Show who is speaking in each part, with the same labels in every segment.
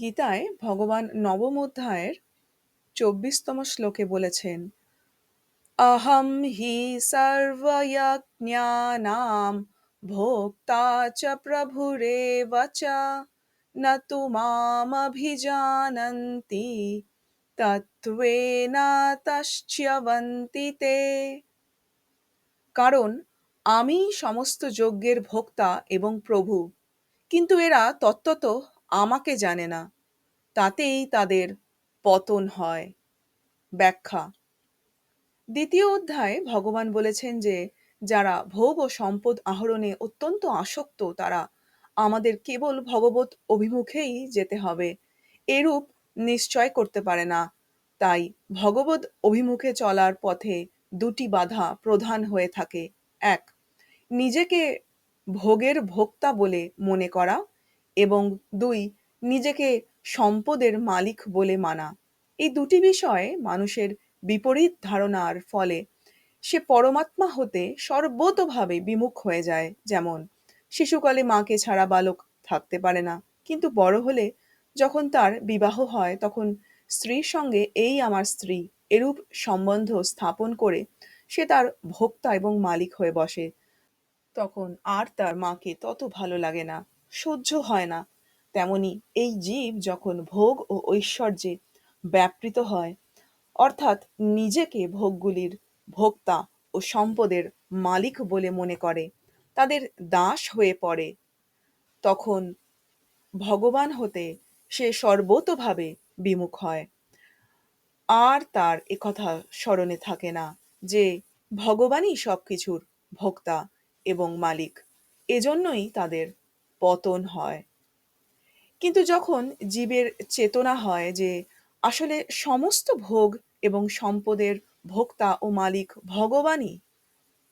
Speaker 1: গীতায় ভগবান নবম অধ্যায়ের চব্বিশতম শ্লোকে বলেছেন অহম হি সর্বয়জ্ঞানাম ভোক্তা চ প্রভুরেব চ ন তু মামভিজানন্তি, তত্ত্বেন তশ্চ্যবন্তি তে। কারণ আমি সমস্ত যজ্ঞের ভোক্তা এবং প্রভু, কিন্তু এরা তত্ত্বত আমাকে জানে না, তাতেই তাদের পতন হয়। ব্যাখ্যা। দ্বিতীয় অধ্যায়ে ভগবান বলেছেন যে, যারা ভোগ ও সম্পদ আহরণে অত্যন্ত আসক্ত, তারা আমাদের কেবল ভগবত অভিমুখেই যেতে হবে। এরূপ নিশ্চয় করতে পারে না। তাই ভগবত অভিমুখে চলার পথে দুটি বাধা প্রধান হয়ে থাকে। এক, নিজেকে ভোগের ভোক্তা বলে মনে করা। এবং দুই, নিজেকে সম্পদের মালিক বলে মানা। এই দুটি বিষয়ে মানুষের বিপরীত ধারণার ফলে সে পরমাত্মা হতে সর্বতভাবে বিমুখ হয়ে যায়। যেমন, শিশুকালে মাকে ছাড়া বালক থাকতে পারে না। কিন্তু বড় হলে যখন তার বিবাহ হয়, তখন স্ত্রীর সঙ্গে এই আমার স্ত্রী এরূপ সম্বন্ধ স্থাপন করে সে তার ভোক্তা এবং মালিক হয়ে বসে। তখন আর তার মাকে তত ভালো লাগে না। সহ্য হয় না। তেমনি এই জীব যখন ভোগ ও ঐশ্বর্যে ব্যাপৃত হয়, অর্থাৎ নিজেকে ভোগগুলির ভোক্তা ও সম্পদের মালিক বলে মনে করে, তাদের দাস হয়ে পড়ে, তখন ভগবান হতে সে সর্বতোভাবে বিমুখ হয়। আর তার একথা স্মরণে থাকে না যে ভগবানই সবকিছুর ভোক্তা এবং মালিক। এজন্যই তাদের পতন হয়। কিন্তু যখন জীবের চেতনা হয় যে আসলে সমস্ত ভোগ এবং সম্পদের ভোক্তা ও মালিক ভগবানই,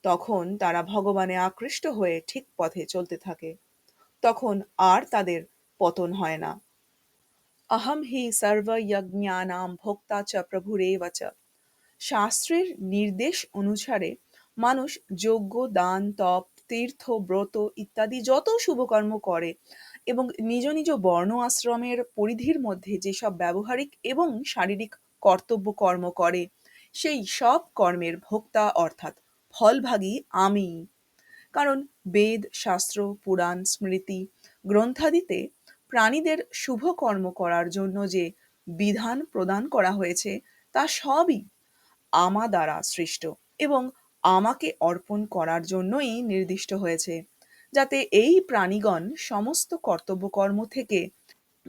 Speaker 1: তখন তারা ভগবানে আকৃষ্ট হয়ে ঠিক পথে চলতে থাকে। তখন আর তাদের পতন হয় না। অহম হি সর্বযজ্ঞানাম ভোক্তা চ প্রভুরেব চ। শাস্ত্রের নির্দেশ অনুসারে মানুষ যোগ্য দান, তপ তীর্থ, ব্রত ইত্যাদি যত শুভকর্ম করে এবং নিজ নিজ বর্ণ আশ্রমের পরিধির মধ্যে যেসব ব্যবহারিক এবং শারীরিক কর্তব্য কর্ম করে, সেই সব কর্মের ভোক্তা অর্থাৎ ফলভাগী আমি। কারণ বেদ, শাস্ত্র, পুরাণ, স্মৃতি, গ্রন্থাদিতে প্রাণীদের শুভ কর্ম করার জন্য যে বিধান প্রদান করা হয়েছে, তা সবই আমা দ্বারা সৃষ্ট এবং আমাকে অর্পণ করার জন্যই নির্দিষ্ট হয়েছে, যাতে এই প্রাণীগণ সমস্ত কর্তব্যকর্ম থেকে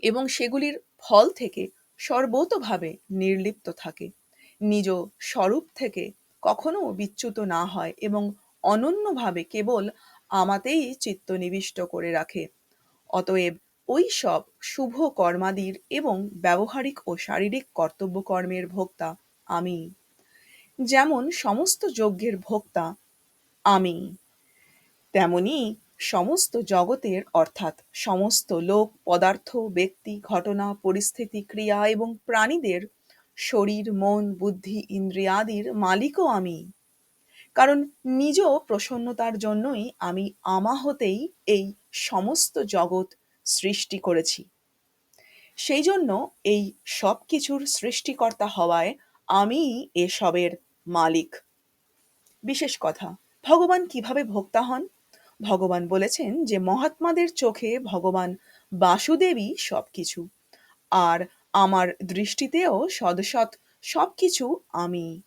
Speaker 1: এবং সেগুলির ফল থেকে সর্বতভাবে নির্লিপ্ত থাকে। নিজ স্বরূপ থেকে কখনো বিচ্যুত না হয় এবং অনন্যভাবে কেবল আমাতেই চিত্ত নিবিষ্ট করে রাখে। অতএব ওই সব শুভ কর্মাদির এবং ব্যবহারিক ও শারীরিক কর্তব্যকর্মের ভোক্তা আমি। যেমন সমস্ত যজ্ঞের ভোক্তা, আমি। তেমনি সমস্ত জগতের, অর্থাৎ সমস্ত লোক, পদার্থ, ব্যক্তি, ঘটনা, পরিস্থিতি, ক্রিয়া এবং প্রাণীদের, শরীর, মন, বুদ্ধি, ইন্দ্রিয়াদির মালিকও আমি। কারণ নিজ প্রসন্নতার জন্যই আমি আমা হতেই এই সমস্ত জগৎ সৃষ্টি করেছি। সেই জন্য এই সব কিছুর সৃষ্টিকর্তা হওয়ায় আমি এসবের মালিক। বিশেষ কথা, ভগবান কীভাবে ভোক্তা হন? ভগবান বলেছেন যে, মহাত্মাদের চোখে ভগবান বাসুদেবই সবকিছু, আর আমার দৃষ্টিতেও সদসৎ সবকিছু আমি।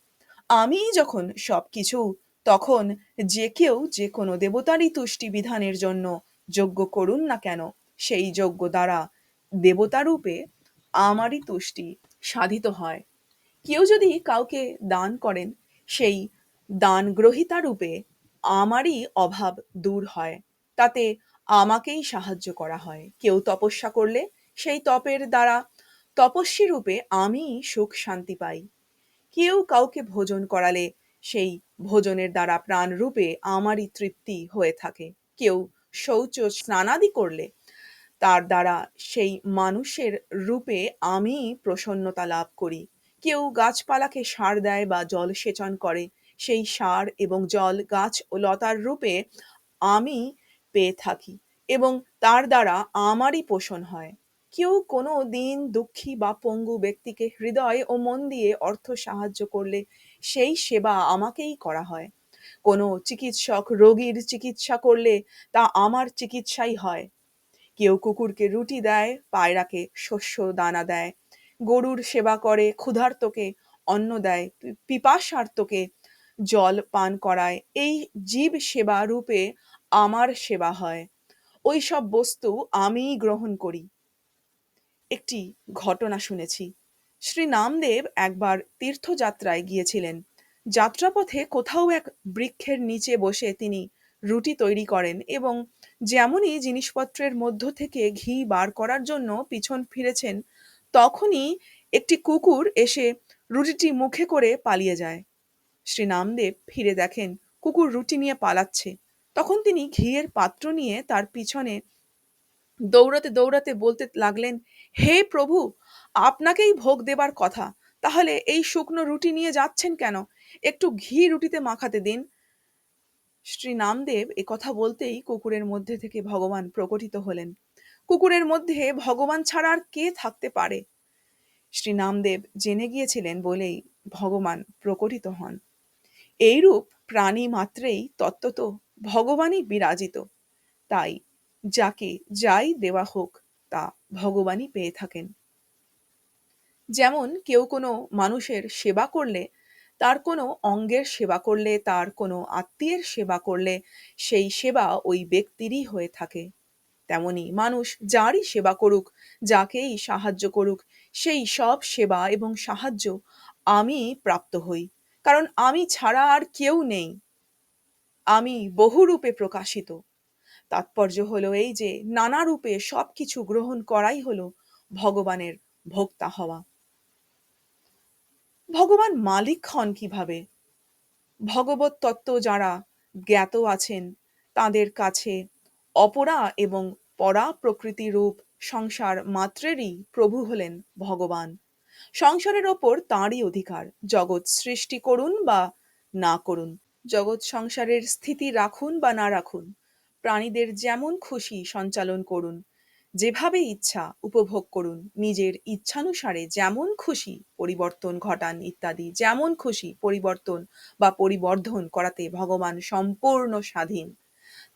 Speaker 1: আমি যখন সবকিছু, তখন যে কেউ যে কোনো দেবতারই তুষ্টি বিধানের জন্য যজ্ঞ করুন না কেন, সেই যজ্ঞ দ্বারা দেবতারূপে আমারই তুষ্টি সাধিত হয়। কেউ যদি কাউকে দান করেন, সেই দান গ্রহিতা রূপে আমারই অভাব দূর হয়। তাতে আমাকেই সাহায্য করা হয়। কেউ তপস্যা করলে, সেই তপের দ্বারা তপস্বী রূপে আমি সুখ শান্তি পাই। কেউ কাউকে ভোজন করালে, সেই ভোজনের দ্বারা প্রাণ রূপে আমারই তৃপ্তি হয়ে থাকে। কেউ শৌচ স্নানাদি করলে, তার দ্বারা সেই মানুষের রূপে আমি প্রসন্নতা লাভ করি। কেউ গাছপালাকে সার দেয় বা জল সেচন করে, সেই সার এবং জল গাছ ও লতার রূপে আমি পেয়ে থাকি এবং তার দ্বারা আমারই পোষণ হয়। কেউ কোনো দিন দুঃখী বা পঙ্গু ব্যক্তিকে হৃদয় ও মন দিয়ে অর্থ সাহায্য করলে সেই সেবা আমাকেই করা হয়। কোনো চিকিৎসক রোগীর চিকিৎসা করলে তা আমার চিকিৎসাই হয়। কেউ কুকুরকে রুটি দেয়, পায়রাকে শস্য দানা দেয় গরুর সেবা করে, ক্ষুধার্তকে অন্ন দেয়, পিপাসার্তকে জল পান করায়। এই জীব সেবা রূপে আমার সেবা হয়। ওই সব বস্তু আমিই গ্রহণ করি। একটি ঘটনা শুনেছি। শ্রী নামদেব একবার তীর্থযাত্রায় গিয়েছিলেন। যাত্রাপথে কোথাও এক বৃক্ষের নিচে বসে তিনি রুটি তৈরি করেন এবং যেমনই জিনিসপত্রের মধ্য থেকে ঘি বার করার জন্য পিছন ফিরেছেন তখনই একটি কুকুর এসে রুটিটি মুখে করে পালিয়ে যায়। শ্রী নামদেব ফিরে দেখেন কুকুর রুটি নিয়ে পালাচ্ছে। তখন তিনি ঘিয়ের পাত্র নিয়ে তার পিছনে দৌড়াতে দৌড়াতে বলতে লাগলেন, হে প্রভু, আপনাকেই ভোগ দেবার কথা। তাহলে এই শুকনো রুটি নিয়ে যাচ্ছেন কেন? একটু ঘি রুটিতে মাখাতে দিন। শ্রী নামদেব কথা বলতেই কুকুরের মধ্যে থেকে ভগবান প্রকটিত হলেন। কুকুরের মধ্যে ভগবান ছাড়া আর কে থাকতে পারে? শ্রী নামদেব জেনে গিয়েছিলেন বলেই ভগবান প্রকটিত হন। এইরূপ প্রাণী মাত্রেই তত্ত্বত ভগবানই বিরাজিত। তাই যাকে যাই দেওয়া হোক, তা ভগবানই পেয়ে থাকেন। যেমন কেউ কোনো মানুষের সেবা করলে, তার কোনো অঙ্গের সেবা করলে, তার কোনো আত্মীয়ের সেবা করলে, সেই সেবা ওই ব্যক্তিরই হয়ে থাকে। তেমনি মানুষ যারই সেবা করুক, যাকেই সাহায্য করুক, সেই সব সেবা এবং সাহায্য আমি প্রাপ্ত হই। কারণ আমি ছাড়া আর কেউ নেই। আমি বহুরূপে প্রকাশিত। তাৎপর্য হলো এই যে নানা রূপে সব কিছু গ্রহণ করাই হলো ভগবানের ভোক্তা হওয়া। ভগবান মালিক হন কীভাবে? ভগবত তত্ত্ব যারা জ্ঞাত আছেন, তাদের কাছে অপরা এবং পরা প্রকৃতি রূপ সংসার মাত্রেরই প্রভু হলেন ভগবান। সংসারের ওপর তাঁরই অধিকার। জগৎ সৃষ্টি করুন বা না করুন। জগৎ সংসারের স্থিতি রাখুন বা না রাখুন। প্রাণীদের যেমন খুশি সঞ্চালন করুন। যেভাবে ইচ্ছা উপভোগ করুন। নিজের ইচ্ছানুসারে যেমন খুশি পরিবর্তন ঘটান ইত্যাদি। যেমন খুশি পরিবর্তন বা পরিবর্ধন করাতে ভগবান সম্পূর্ণ স্বাধীন।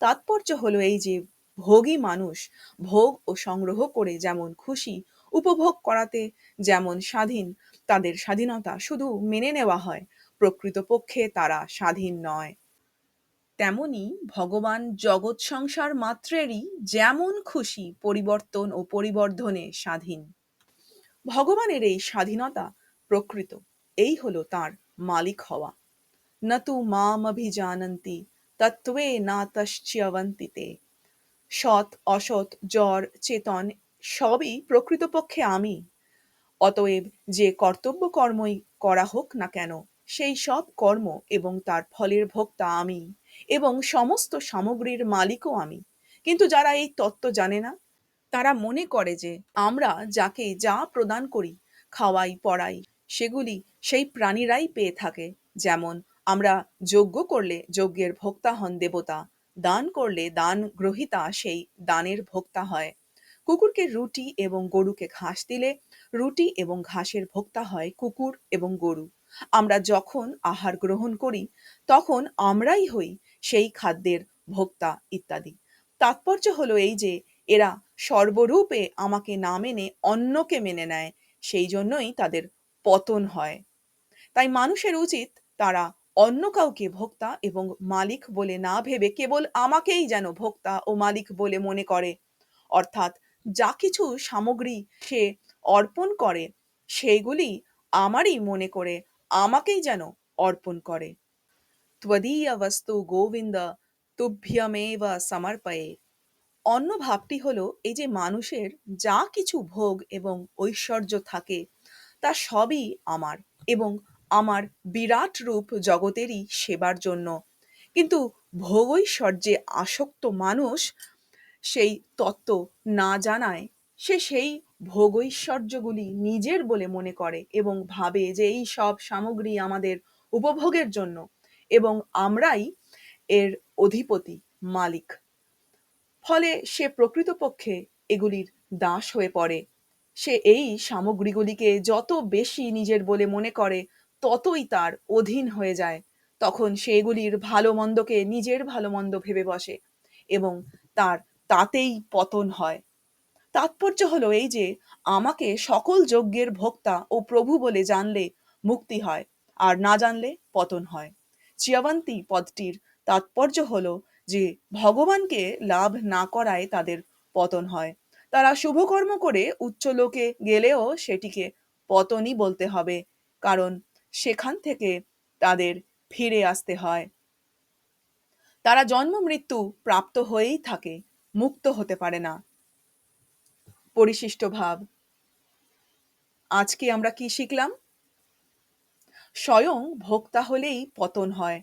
Speaker 1: তাৎপর্য হলো এই যে ভোগী মানুষ ভোগ ও সংগ্রহ করে যেমন খুশি উপভোগ করাতে, যেমন স্বাধীন তাদের স্বাধীনতা শুধু মেনে নেওয়া হয়, প্রকৃতপক্ষে তারা স্বাধীন নয়। তেমনি ভগবান জগৎ সংসার মাত্রেরই যেমন খুশি পরিবর্তন ও পরিবর্ধনে স্বাধীন। ভগবানের এই স্বাধীনতা প্রকৃত, এই হলো তার মালিক হওয়া। নতু মাম অভিজানন্তি তত্ত্বে না তশ্চ্যবন্তিতে সৎ অসৎ জ্বর চেতন সবই প্রকৃতপক্ষে আমি। অতএব যে কর্তব্য কর্মই করা হোক না কেন, সেই সব কর্ম এবং তার ফলের ভোক্তা আমি এবং সমস্ত সামগ্রীর মালিকও আমি। কিন্তু যারা এই তত্ত্ব জানে না, তারা মনে করে যে আমরা যাকে যা প্রদান করি, খাওয়াই, পড়াই, সেগুলি সেই প্রাণীরাই পেয়ে থাকে, যেমন আমরা যজ্ঞ করলে যজ্ঞের ভোক্তা হন দেবতা, দান করলে দান গ্রহিতা সেই দানের ভোক্তা হয়। কুকুরকে রুটি এবং গরুকে ঘাস দিলে রুটি এবং ঘাসের ভোক্তা হয় কুকুর এবং গরু। আমরা যখন আহার গ্রহণ করি, তখন আমরাই হই সেই খাদ্যের ভোক্তা ইত্যাদি। তাৎপর্য হলো এই যে, এরা সর্বরূপে আমাকে না মেনে অন্যকে মেনে নেয়, সেই জন্যই তাদের পতন হয়। তাই মানুষের উচিত তারা অন্য কাউকে ভোক্তা এবং মালিক বলে না ভেবে কেবল আমাকেই যেন ভোক্তা ও মালিক বলে মনে করে। অর্থাৎ যা কিছু সামগ্রী সে অর্পণ করে, সেইগুলি আমারই মনে করে, আমাকেই যেন অর্পণ করে। ত্বদীয় বস্তু গোবিন্দ তুভ্যমেব সমর্পয়ে। অন্য ভাবটি হলো এই যে মানুষের যা কিছু ভোগ এবং ঐশ্বর্য থাকে, তা সবই আমার এবং আমার বিরাট রূপ জগতেরই সেবার জন্য। কিন্তু ভোগৈশ্বর্যে আসক্ত মানুষ সেই তত্ত্ব না জানায়। সে সেই ভোগৈশ্বর্যগুলি নিজের বলে মনে করে এবং ভাবে যে এই সব সামগ্রী আমাদের উপভোগের জন্য এবং আমরাই এর অধিপতি, মালিক। ফলে সে প্রকৃতপক্ষে এগুলির দাস হয়ে পড়ে। সে এই সামগ্রীগুলিকে যত বেশি নিজের বলে মনে করে ততই তার অধীন হয়ে যায়। তখন সেগুলির ভালো মন্দকে নিজের ভালো মন্দ ভেবে বসে এবং তার তাতেই পতন হয়। তাৎপর্য হলো এই যে, আমাকে সকল যজ্ঞের ভোক্তা ও প্রভু বলে জানলে মুক্তি হয়, আর না জানলে পতন হয়। চিয়াবান্তি পদটির তাৎপর্য হলো যে, ভগবানকে লাভ না করায় তাদের পতন হয়। তারা শুভকর্ম করে উচ্চলোকে গেলেও সেটিকে পতনই বলতে হবে, কারণ সেখান থেকে তাদের ফিরে আসতে হয়। তারা জন্ম মৃত্যু প্রাপ্ত হয়েই থাকে, মুক্ত হতে পারে না। পরিশিষ্ট ভাব। আজকে আমরা কি শিখলাম? স্বয়ং ভোক্তা হলেই পতন হয়।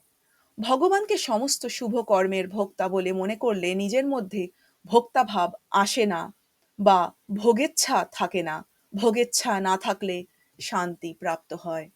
Speaker 1: ভগবানকে সমস্ত শুভ কর্মের ভোক্তা বলে মনে করলে নিজের মধ্যে ভোক্তা ভাব আসে না বা ভোগেচ্ছা থাকে না। ভোগেচ্ছা না থাকলে শান্তি প্রাপ্ত হয়।